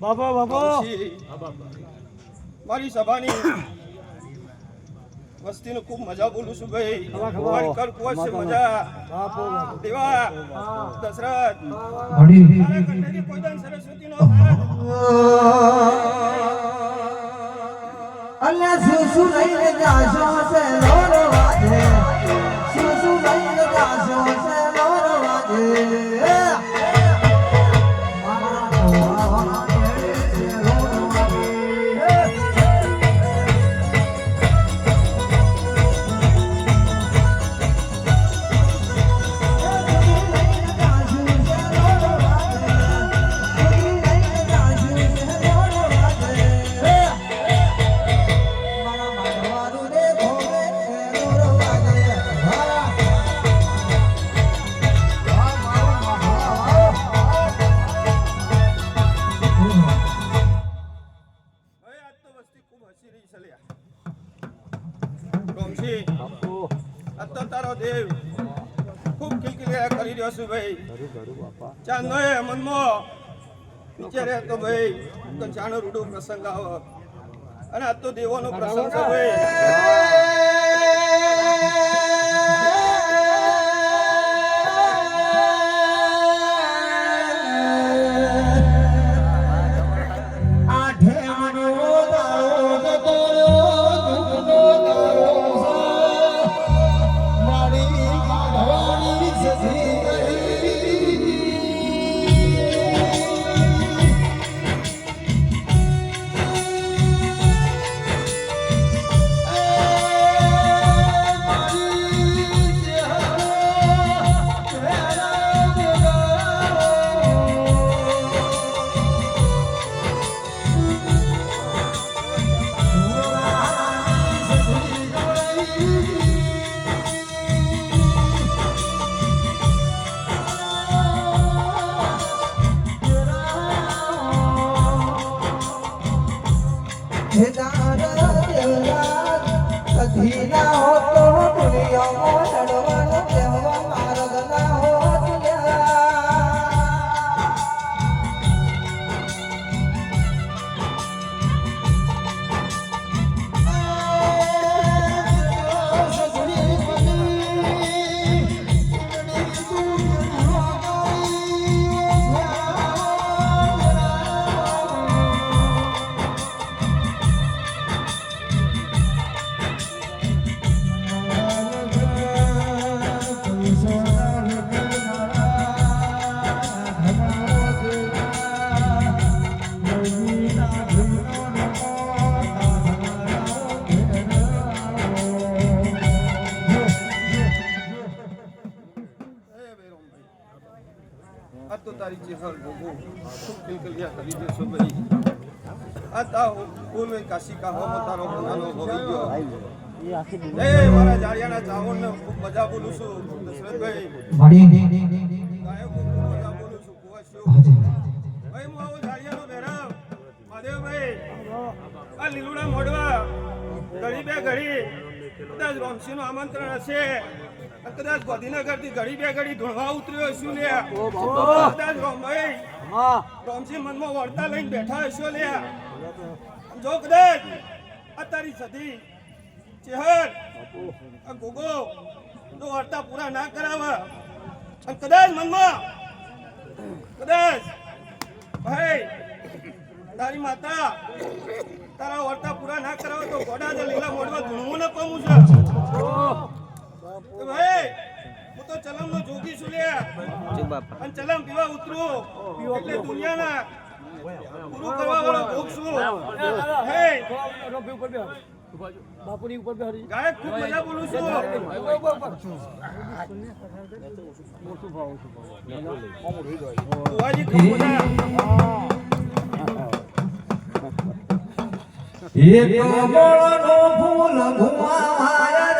બાપા બાપા. મારી સભાની વસ્તીને ખૂબ મજા બોલું છું ભાઈ. મારી કર કુવા છે મજા. દેવા દશરથ. તારા કંઠેથી કોઈ દાન સરસ્વતીનો શું શું લઈને જાશો સે લોર. ચાંદનો એ મનમાં. વિચારે તો ભાઈ ચાનો રૂડો પ્રસંગ આવો. અને આ તો દેવોનો પ્રસંગ છે ભાઈ. ખૂબ કિલકિલિયા કરી દેશો ભાઈ આ તાવ પૂર્વે કાશી કા હોમ તારો બનાનો હોઈ ગયો એ મારા જાળિયાના ચાવણને ખૂબ મજા બોલું છું દશરથભાઈ ગાયો ખૂબ મજા બોલું છું કુવાસીઓ. ભાઈ હું આવું મહાદેવભાઈ આ લીલુડા મોડવા ઘડી બે ઘડી કદાચ રોમસી નું આમંત્રણ હશે કદાચ ગાંધીનગરથી ઘડી બે ઘડી ધોળવા ઉતર્યો હશું ને કદાચ રોમભાઈ રોમસી મનમાં વળતા લઈને બેઠા હશો લ્યા. જો કદાચ આ તારી સધી ચેહર. આ ગોગો. તો વળતા પૂરા ના કરાવે. અને કદાચ મનમાં. કદાચ. ભાઈ તારી માતા તારા વર્તા પૂરા ના કરાવે તો ગોડા લીલા મોડવા ધૂણવું ન પામું છે. ભાઈ હું તો ચલમ નો જોગી છું લે અને ચલમ પીવા ઉતરું. એટલે દુનિયાના પૂરું કરવા વાળો ભોગ છું. હે. બાપુની ઉપર બે હરી ગાયક ખૂબ મજા બોલું છું. મજા. એક મોળનો ફૂલ ઘુમાવાય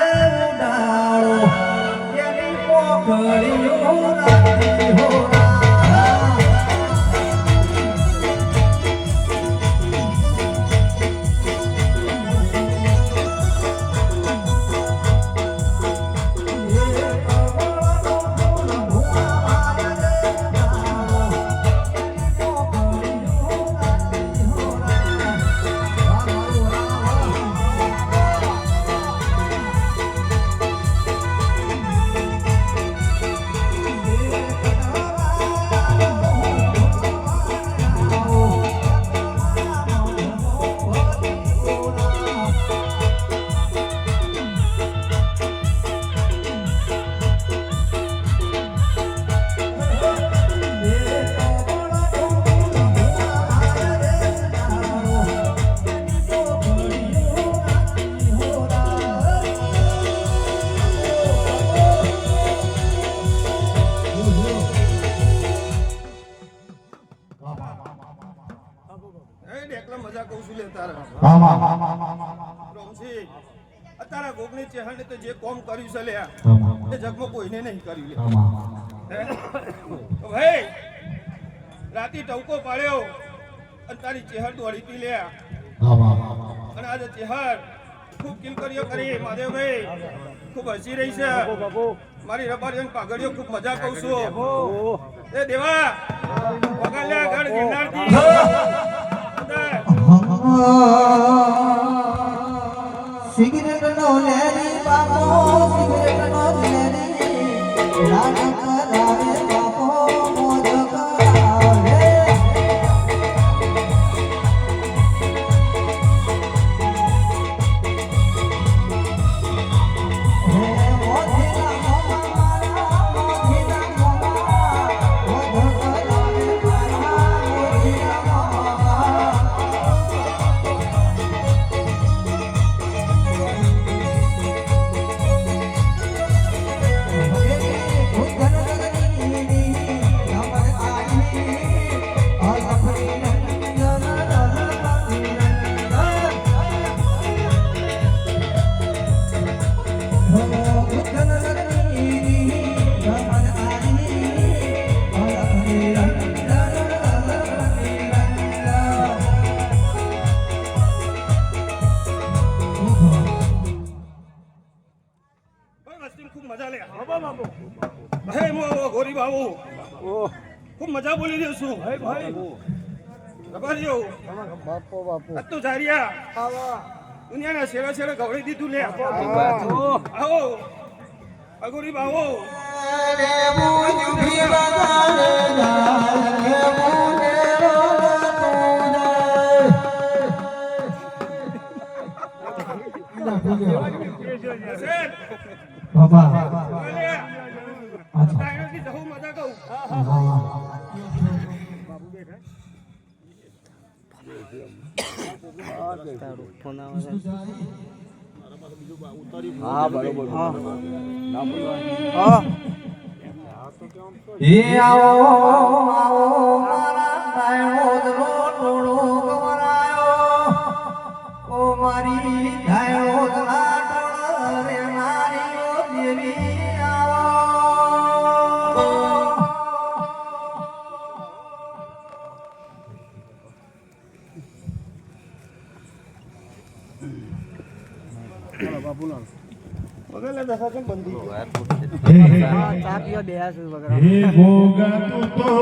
પોખડીઓ નાખી હોરા અત્યારે ગોગની ચહેરાને તો જે કોમ કર્યું છે લે એ જગમાં કોઈને નહીં કર્યું લે. ભાઈ રાતી ટવકો પાડ્યો અને તારી ચહેર દોડી પી લે અને આજે ચેહર ખૂબ કિલકરીઓ કરી મહાદેવભાઈ. ખૂબ હસી રહી છે. મારી રબારીઓ પાઘડીઓ ખૂબ મજા કહું છું. એ દેવા વગાલ્યા ગઢ ગિરનારથી. સિગરેટ નો લેરી બાપો સિગરેટ નો લેરી. લાડ ભાઈ વસ્તીમાં ખૂબ મજા લે. બાપુ હે મો ગોરી બાબુ. ઓ ખૂબ મજા બોલી રહ્યો છું. ભાઈ ભાઈ. રબારીઓ બાપો બાપુ આ તો જારિયા. દુનિયાના શેરા શેરા ગવડી દીધું લે. આવો. અગોરી બાવો હસેન બાબા. હા બરોબર હા એ આવો આવો મારા ડાયણો તું લો.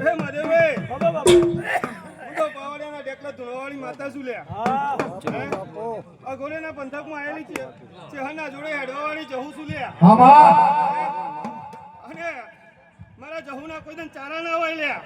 એ મહાદેવભાઈ માતા શું લ્યા હે? આ ગોરેના પંથકમાં આવેલી છે ચેહરના જોડે હેડવાવાળી જહુ શું લ્યા અને મારા જહુના કોઈ દિન ચારા ના હોય લ્યા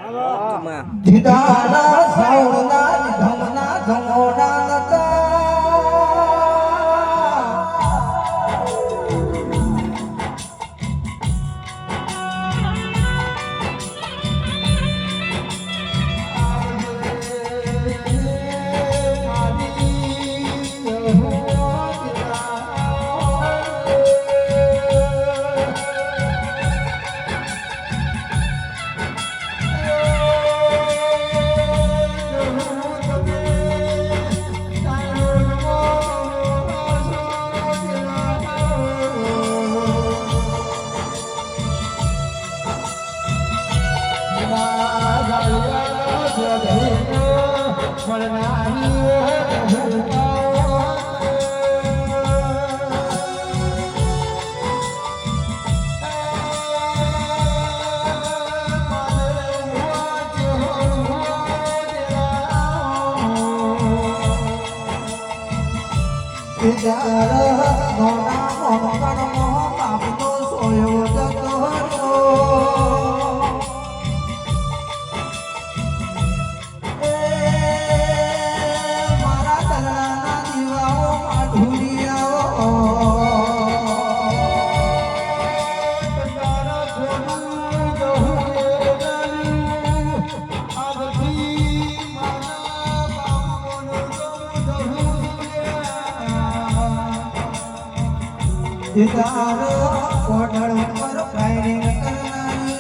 કરનારી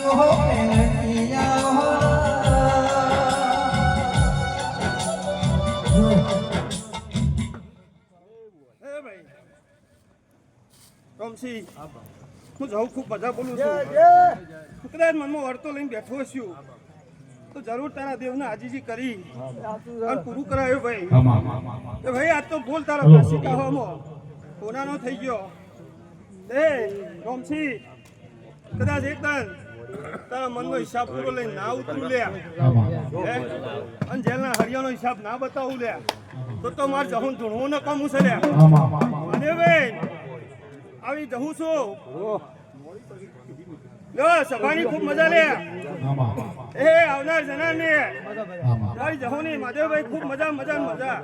હો જઉં ખૂબ બધા બોલું છું કદાચ મનમાં વર્તો લઈને બેઠો છું તો જરૂર તારા દેવને આજીજી કરી પૂરું કરાયું ભાઈ ભાઈ આ તો બોલ તારા પાસી કહેવામાં કોનાનો થઈ ગયો એ રોમસી કદાચ એક દાન તારા મનનો હિસાબ પૂરો લઈને ના ઉતરું જેલ અને જેલના હરિયાનો હિસાબ ના બતાવું લ્યા. તો તો મારે જહું ધૂણવું ન કમું છે આમાં અને ભાઈ આવી જહું છું. લો, સભાની ખૂબ મજા લે. એ, આવનાર જના ને તારી જહોની માધવભાઈ ખૂબ મજા મજા મજા.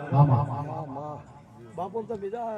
બાપુ તો બીજા